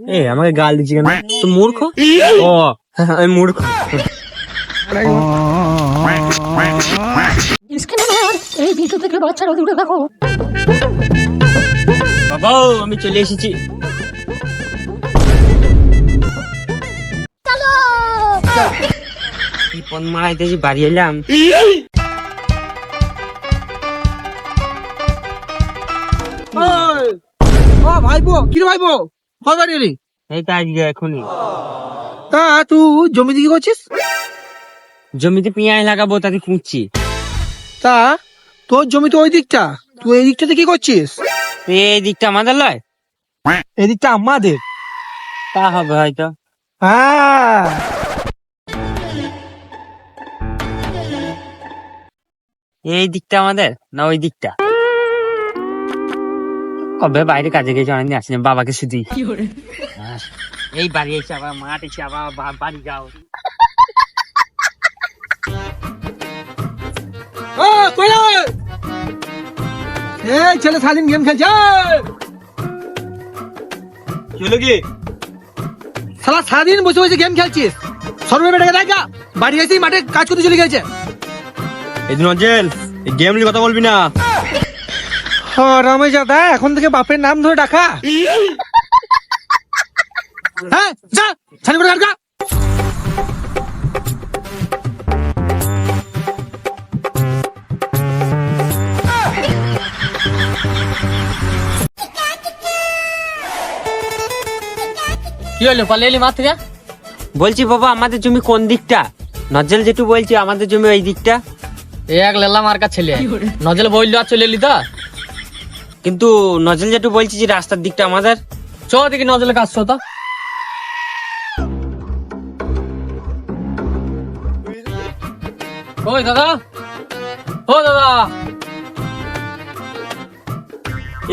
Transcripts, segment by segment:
এ, আমাকে গাল দিচ্ছি কেন? তো মূর্খ? ও, আমি মূর্খ। এই বাবা আমি চলে এসেছি। বাড়ি এলাম। ও, ভাইপো, কি রে বাড়ি এলি? এই তো আজকে এখনই। তা তুই জমি দিকে করছিস? জমিতে পেঁয়াজ লাগাবো তাতে কুঁচছি তা তোর জমি তো ওই দিকটা। তুই এই দিকটাতে কি করছিস? এই দিকটা আমাদের লয়? এই দিকটা আমাদের? তা হবে হয়তো। হ্যাঁ। এই দিকটা আমাদের না ওই দিকটা? কবে বাইরে কাজে গেছে অনেকদিন আসেনি বাবাকে শুধু। এই বাড়ি এসে আবার মাঠ এসে আবার বাড়ি যাও। ও এই ছেলে গেম খেলছে চলো কি সালা সারাদিন বসে বসে গেম খেলছিস। সর্বে বেটাকে দেখা বাড়ি এসেই মাঠে কাজ করতে চলে গেছে এই নজেল গেম নিয়ে কথা বলবি না। রামে দাদা এখন থেকে বাপের নাম ধরে ডাকা। হ্যাঁ যা ছানি করে কি হলো পালিয়ে এলি মাঠ থেকে? বলছি বাবা আমাদের জমি কোন দিকটা? নজেল যেটু বলছি আমাদের জমি ওই দিকটা। এ এক লেলা মার্কা ছেলে? নজল বইল আর চলে এলি তো? কিন্তু নজেল যেটু বলছি যে রাস্তার দিকটা আমাদের। চ দেখি নজলে কাজ তো। ওই দাদা ও দাদা।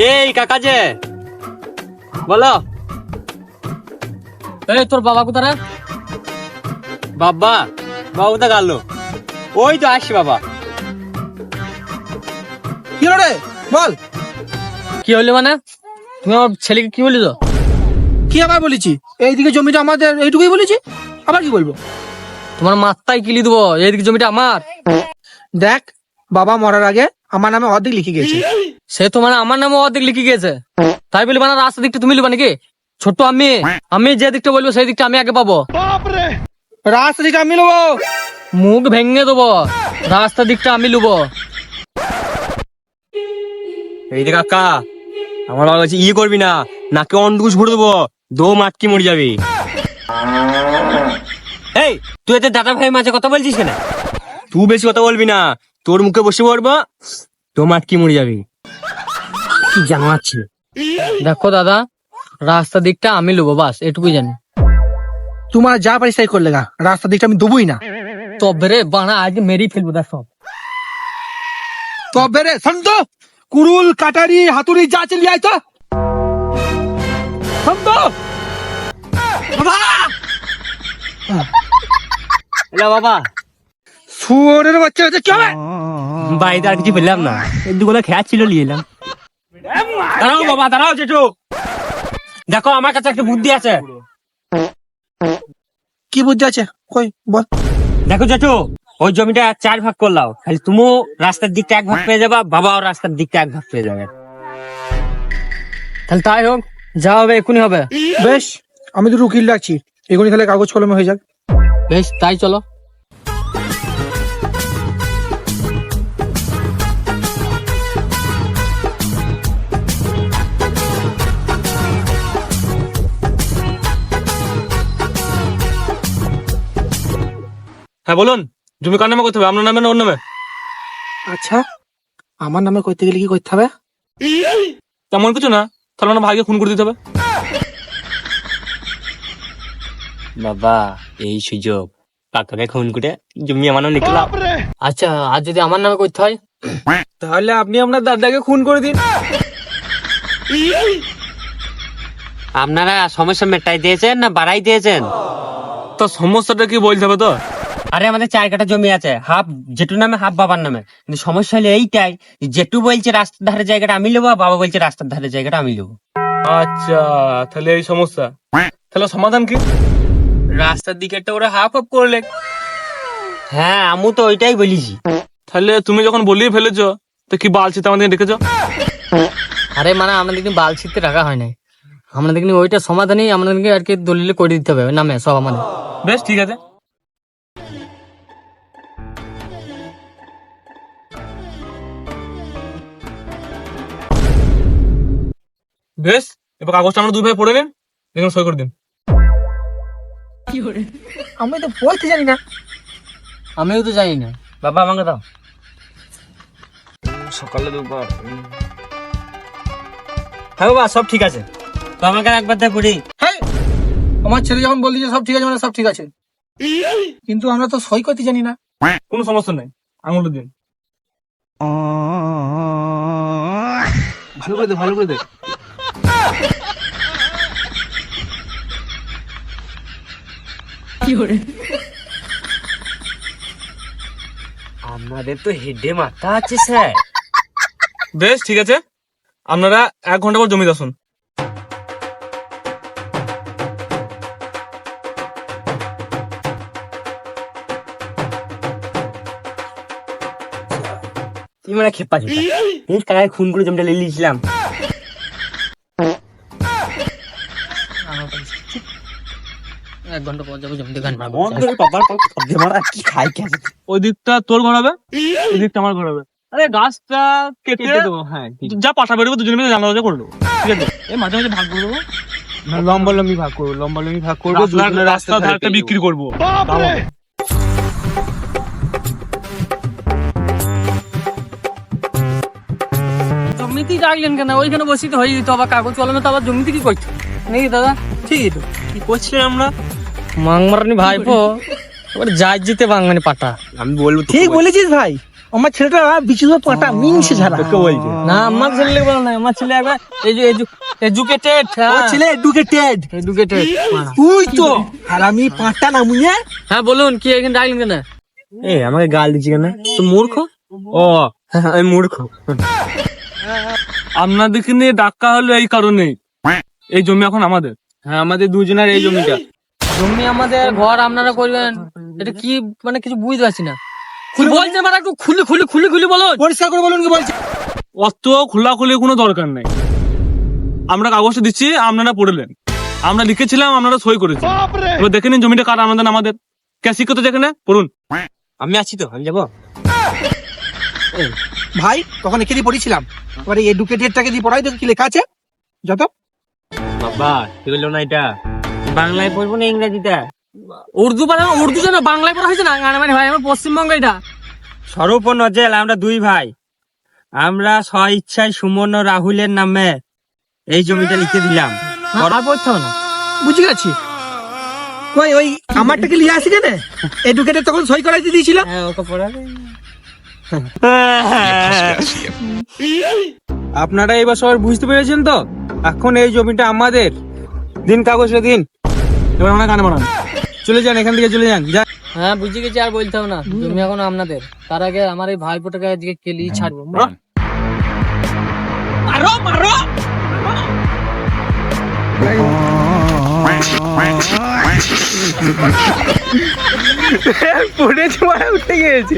এই কাকা যে বলো। এই তোর বাবা কোথায় রে? বাবা বাবু তো গেল? ওই তো আসি বাবা। কি রে? বল। কি হইল মানে? তুমি আমার ছেলেকে কি বলিস কি আবার বলেছি? এইদিকে জমিটা আমাদের এইটুকুই বলেছি? আবার কি বলব? তোমার মাথায় কিলি দেবো এইদিকে জমিটা আমার। দেখ বাবা মরার আগে আমার নামে অর্ধেক লিখে গেছে সে তো মানে আমার নামে অর্ধেক লিখে গেছে তাই বলি মানে রাস্তা দিকটা তুমি লিবা নাকি? ছোট আমি আমি যে দিকটা বলব সেই দিকটা আমি আগে পাবো। রাস্তা দিকে আমি নেব মুখ ভেঙে দেবো রাস্তা দিকটা আমি লুবো। এই কাকা আমার বাবা বলছে ইয়ে করবি না নাকে অন্ডুকুশ ভরে দেবো দো মাটকি মরে যাবি। এই তুই এতে দাদা ভাই মাঝে কথা বলছিস কেন? তুই বেশি কথা বলবি না তোর মুখে বসে পড়ব তো মাটকি মরে যাবি। কি জানাচ্ছি? দেখো দাদা রাস্তা দিকটা আমি লুবো বাস এটুকুই জানি। তোমার যা পারিস তাই করলে গা রাস্তার দিকটা আমি দেবই না। তবে রে বানা আজ মেরেই ফেলব দেখ। সব তবে রে শান্ত কুরুল কাটারি হাতুড়ি যা চলি আয় তো। বাবা! বাবা। শুয়োরের বাচ্চা হচ্ছে কি হবে? বাড়িতে আর কিছু বললাম না। দুগুলো খেয়া ছিল নিয়ে এলাম। দাঁড়াও বাবা দাঁড়াও জেঠু। দেখো আমার কাছে একটা বুদ্ধি আছে। কি বুদ্ধি আছে? কই বল। দেখো জেঠু ওই জমিটা চার ভাগ করলাও। খালি তুমিও রাস্তার দিকটা এক ভাগ পেয়ে যাবা বাবাও রাস্তার দিকটা এক ভাগ পেয়ে যাবে। তাহলে তাই হোক যা হবে এক্ষুনি হবে। বেশ আমি তো উকিল রাখছি এগুলি তাহলে কাগজ কলমে হয়ে যাক। বেশ তাই চলো। হ্যাঁ বলুন। জমি কার নামে করতে হবে? আপনার নামে না ওর নামে? আচ্ছা আমার নামে করতে গেলে কি করতে হবে? তেমন কিছু না। তাহলে আমার ভাইকে খুন করে দিতে হবে। বাবা এই সুযোগ। কাকাকে খুন করে জমি আমারও নিকলাম। আচ্ছা আর যদি আমার নামে করতে হয়? তাহলে আপনি আপনার দাদাকে খুন করে দিন। আপনারা সমস্যা মেটাই দিয়েছেন না বাড়াই দিয়েছেন? তো সমস্যাটা কি বলতে হবে তো? আরে আমাদের চার কাটা জমি আছে। হাফ জেঠু নামে হাফ বাবার নামে। কিন্তু সমস্যা হলো এইটাই জেঠু বলছে রাস্তার ধারে জায়গাটা আমি নেব বাবা বলছে রাস্তার ধারে জায়গাটা আমি নেব। আচ্ছা তাহলে এই সমস্যা। তাহলে সমাধান কি? রাস্তার দিকে একটা ওরা হাফ হাফ করলে। হ্যাঁ আমি তো ওইটাই বলেছি। তাহলে তুমি যখন বলিয়ে ফেলেছো তো কি বালছি তো আমাদের রেখেছো আরে মানে আমাদেরকে বাল ছিটতে রাখা হয় নাই। আমাদেরকে ওইটা সমাধানই আমাদেরকে আর কি দলিলে করে দিতে হবে নামে সব আমাদের। বেশ ঠিক আছে। বেশ এবার কাগজটা আমরা দুই ভাই পড়ে নিন দেখুন সই করে দিন। আমি তো পড়তে জানি না। আমিও তো জানি না। বাবা আমাকে দাও। সকালে দুবার হ্যাঁ বাবা সব ঠিক আছে। তো আমাকে একবার দেখ হ্যাঁ আমার ছেলে যখন বললি যে সব ঠিক আছে মানে সব ঠিক আছে। কিন্তু আমরা তো সই করতে জানি না। কোনো সমস্যা নাই আঙুল দিন। ভালো করে দে ভালো করে দে। আমাদের তো হেডে মাথা আছে স্যার। বেশ ঠিক আছে। আপনারা এক ঘণ্টা পর জমিতে আসুন। তুই মানে খেপা খেপা খুন করে জমিটা লিয়ে এক ঘণ্টা পর যাব জমি দোকান কি খাই কে ওই দিকটা তোর ঘর হবে? এই দিকটা আমার ঘর হবে। আরে গাছটা কেটে দেবো হ্যাঁ যা পাশা বেরোবে দুজনে মিলে জানা করে দেবো। ঠিক আছে? এই মাঝে মাঝে ভাগ করে দেবো লম্বা লম্বি ভাগ করব লম্বা লম্বি ভাগ করব রাস্তার ধারটা বিক্রি করব। জমিতেই রাখলেন কেন? ওইখানে বসিতে হয়ে যেত আবার কাগজ কলমে তো আবার জমিতে কি করছ নাকি দাদা ঠিকই তো কি করছিলেন আমরা? মাংমারানি ভাইপো এবার যাই জিতে বাংলানি পাটা। আমি বলব ঠিক বলেছিস ভাই আমার ছেলেটা বিচুদ পাটা মিনছে তোকে বলছি। না আমার ছেলে বলো না আমার ছেলে একবার এই যে এডুকেটেড ও ছেলে এডুকেটেড এডুকেটেড তুই তো। আর আমি পাটা না হ্যাঁ বলুন কি এখানে কেন? এ আমাকে গাল দিচ্ছি কেন? তো মূর্খ? ও আমি মূর্খ। আপনাদেরকে নিয়ে ডাক্কা হলো এই কারণেই। এই জমি এখন আমাদের। হ্যাঁ আমাদের দুজনের এই জমিটা। জমি আমাদের ঘর আপনারা করবেন এটা কি মানে কিছু বুঝতে পারছি না। খুলে বলছে মানে একটু খুলে খুলে খুলে খুলে বলুন। পরিষ্কার করে বলুন কি বলছে অত খোলা খোলাখুলি কোনো দরকার নেই। আমরা কাগজটা দিচ্ছি আপনারা পড়লেন আমরা লিখেছিলাম আপনারা সই করেছি এবার দেখে নিন জমিটা কার আমাদের না আমাদের। কে শিক্ষিত যেখানে পড়ুন। আমি আছি তো আমি যাব। ভাই তখন একে দিয়ে পড়েছিলাম। এবারে এডুকেটেডটাকে দিয়ে পড়াই দেখো কি লেখা আছে? যত। বাবা কি বলল না এটা। বাংলায় পড়ব না ইংরেজিতে? উর্দু পড়া উর্দু জানো বাংলায় পড়া হয়েছে না মানে ভাই আমার পশ্চিমবঙ্গ এটা। স্বরূপ ও নজেল আমরা দুই ভাই। আমরা স্ব ইচ্ছায় সুমন ও রাহুলের নামে এই জমিটা লিখে দিলাম। আর পড়তে না। বুঝে গেছি। কই ওই আমারটাকে লিয়ে আসি কেন? এডুকেটেড তখন সই করাইতে দিয়েছিল। হ্যাঁ ওকে পড়াবে আপনারা এবার সবাই বুঝতে পেরেছেন তো? এখন এই জমিটা আমাদের। দিন কাগজটা দিন। এবার আমরা গানে বানান চলে যান এখান থেকে চলে যান। যান হ্যাঁ বুঝে গেছি আর বলতে হবে না। জমি এখন আপনাদের। তার আগে আমার এই ভাইপোটাকে আজকে কেলি ছাড়বো। মারো মারো। পড়েছে উঠে গিয়েছে।